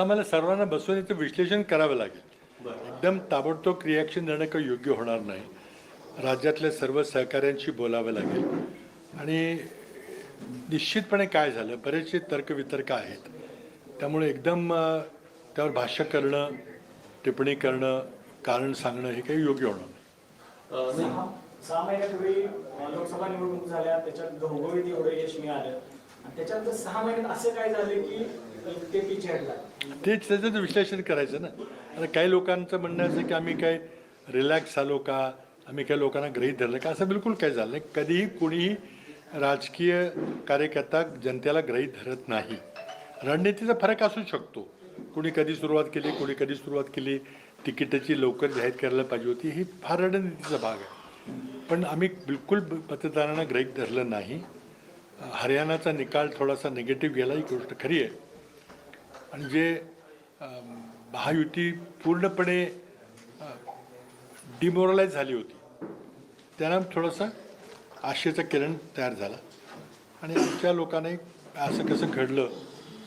आता आम्हाला सर्वांना बसून याचं विश्लेषण करावं लागेल. एकदम ताबडतोब रिॲक्शन देणं काही योग्य होणार नाही. राज्यातल्या सर्व सहकाऱ्यांशी बोलावं लागेल. आणि निश्चितपणे काय झालं बरेचसे तर्कवितर्क आहेत. त्यामुळे एकदम त्यावर भाष्य करणं टिप्पणी करणं कारण सांगणं हे काही योग्य होणार नाही. सहा महिन्यापूर्वी लोकसभा निवडणूक झाल्या त्याच्यात घवघवीत एवढं यश मिळालं. त्याच्यानंतर सहा महिन्यात असं काय झालं की ते पिछे तेच त्याचं विश्लेषण करायचं ना. आता काही लोकांचं म्हणणं असं की आम्ही काय रिलॅक्स झालो का? आम्ही काही लोकांना ग्रहीत धरलं का? असं बिलकुल काही झालं नाही. कधीही कुणीही राजकीय कार्यकर्ता जनतेला गृहीत धरत नाही. रणनीतीचा फरक असू शकतो. कुणी कधी सुरुवात केली कुणी कधी सुरुवात केली. तिकिटाची लवकर जाहीर करायला पाहिजे होती. ही फार रणनीतीचा भाग आहे. पण आम्ही बिलकुल मतदारांना गृहीत धरलं नाही. हरियाणाचा निकाल थोडासा निगेटिव्ह गेला ही गोष्ट खरी आहे. आणि जे महायुती पूर्णपणे डिमोरलाइज झाली होती त्यांना थोडंसं आशेचा किरण तयार झाला. आणि आमच्या लोकांनी असं कसं घडलं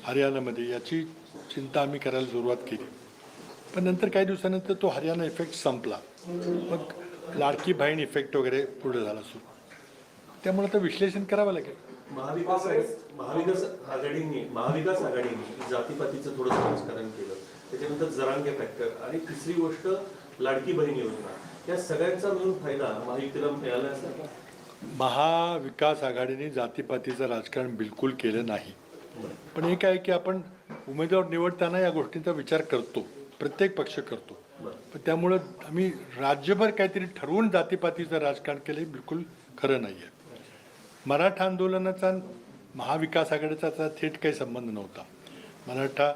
हरियाणामध्ये याची चिंता आम्ही करायला सुरुवात केली. पण नंतर काही दिवसानंतर तो हरियाणा इफेक्ट संपला. मग लाडकी बहीण इफेक्ट वगैरे पुढे झाला सुरू. त्यामुळे आता विश्लेषण करावं लागेल. महाविकास महाविकास आघाडीने महाविकास आघाडीने जातीपातीचं थोडं राजकारण केलं. त्याच्यानंतर जरांगे फॅक्टर आणि तिसरी गोष्ट लाडकी बहीण योजना. या सगळ्यांचा मिळून फायदा महायुतीला मिळाला असेल महाविकास आघाडीने जातीपातीचं राजकारण बिलकुल केलं नाही. पण एक आहे की आपण उमेदवार निवडताना या गोष्टींचा विचार करतो. प्रत्येक पक्ष करतो. पण त्यामुळं आम्ही राज्यभर काहीतरी ठरवून जातीपातीचं राजकारण केलं हे बिलकुल खरं नाही आहे मराठा आंदोलनाचा महाविकास आघाडीचा थेट काही संबंध नव्हता. मराठा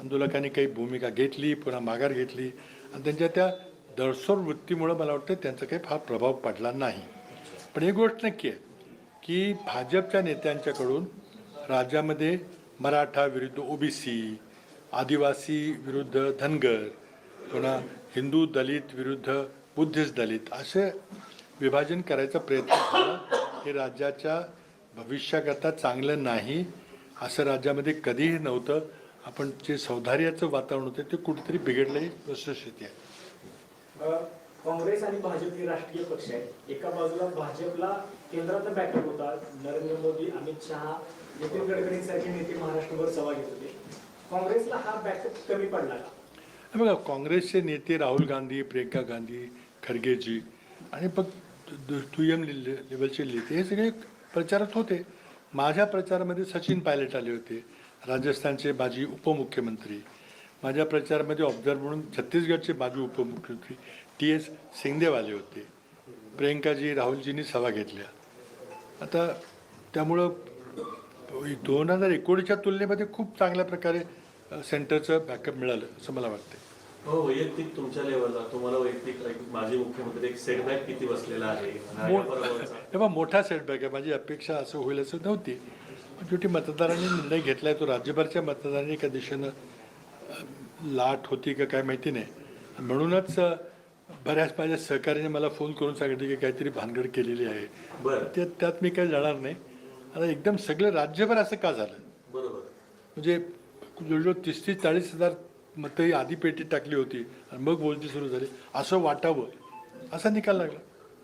आंदोलकांनी काही भूमिका घेतली पुन्हा माघार घेतली आणि त्यांच्या त्या दळसोर वृत्तीमुळं मला वाटतं त्यांचा काही फार प्रभाव पडला नाही. पण एक गोष्ट नक्की आहे की भाजपच्या नेत्यांच्याकडून राज्यामध्ये मराठा विरुद्ध ओबीसी आदिवासी विरुद्ध धनगर पुन्हा हिंदू दलित विरुद्ध बुद्धिस्ट दलित असे विभाजन करायचा प्रयत्न झाला. हे राज्याच्या भविष्याकरता चांगलं नाही असं राज्यामध्ये कधीही नव्हतं. आपण जे सौधार्याचं वातावरण होतं ते कुठेतरी बिघडलं ही वस्तुस्थिती आहे. काँग्रेस आणि भाजप हे राष्ट्रीय पक्ष आहेत. एका बाजूला भाजपला केंद्रातला बॅकअप होता नरेंद्र मोदी अमित शहा नितीन गडकरींसारखे नेते महाराष्ट्रभर सभा घेत होते. काँग्रेसला हा बॅकअप कमी पडला का? बघा काँग्रेसचे नेते राहुल गांधी प्रियंका गांधी खरगेजी आणि दु- दुय्यम ले- लेवलचे लिहिते. हे सगळे प्रचारात होते. माझ्या प्रचारामध्ये सचिन पायलट आले होते. राजस्थानचे माजी उपमुख्यमंत्री. माझ्या प्रचारामध्ये ऑब्झर्व म्हणून छत्तीसगडचे माजी उपमुख्यमंत्री टी एस सिंगदेव आले होते. प्रियंकाजी राहुलजींनी सभा घेतल्या. आता त्यामुळं दोन हजार एकोणीसच्या तुलनेमध्ये खूप चांगल्या प्रकारे सेंटरचं बॅकअप मिळालं असं मला वाटतं हो वैयक्तिक तुमच्या लेवलला तुम्हाला वैयक्तिक माजी मुख्यमंत्री एक सेटबॅक किती बसलेला आहे? मो-. तेव्हा मोठा सेटबॅक आहे. माझी अपेक्षा असं होईल असं नव्हती. शेवटी मतदारांनी निर्णय घेतला आहे तो राज्यभरच्या मतदारांनी. एका दिशेनं लाट होती का काय माहिती नाही. म्हणूनच बऱ्याच माझ्या सहकार्याने मला फोन करून सांगितलं की काहीतरी भानगड केलेली आहे. बरं. ते त्यात मी काही जाणार नाही. आता एकदम सगळं राज्यभर असं का झालं? बरोबर. म्हणजे जवळजवळ तीस तीस चाळीस हजार मग ते आधी पेटीत टाकली होती आणि मग बोलती सुरू झाली. असं वाटावं. असा निकाल लागला.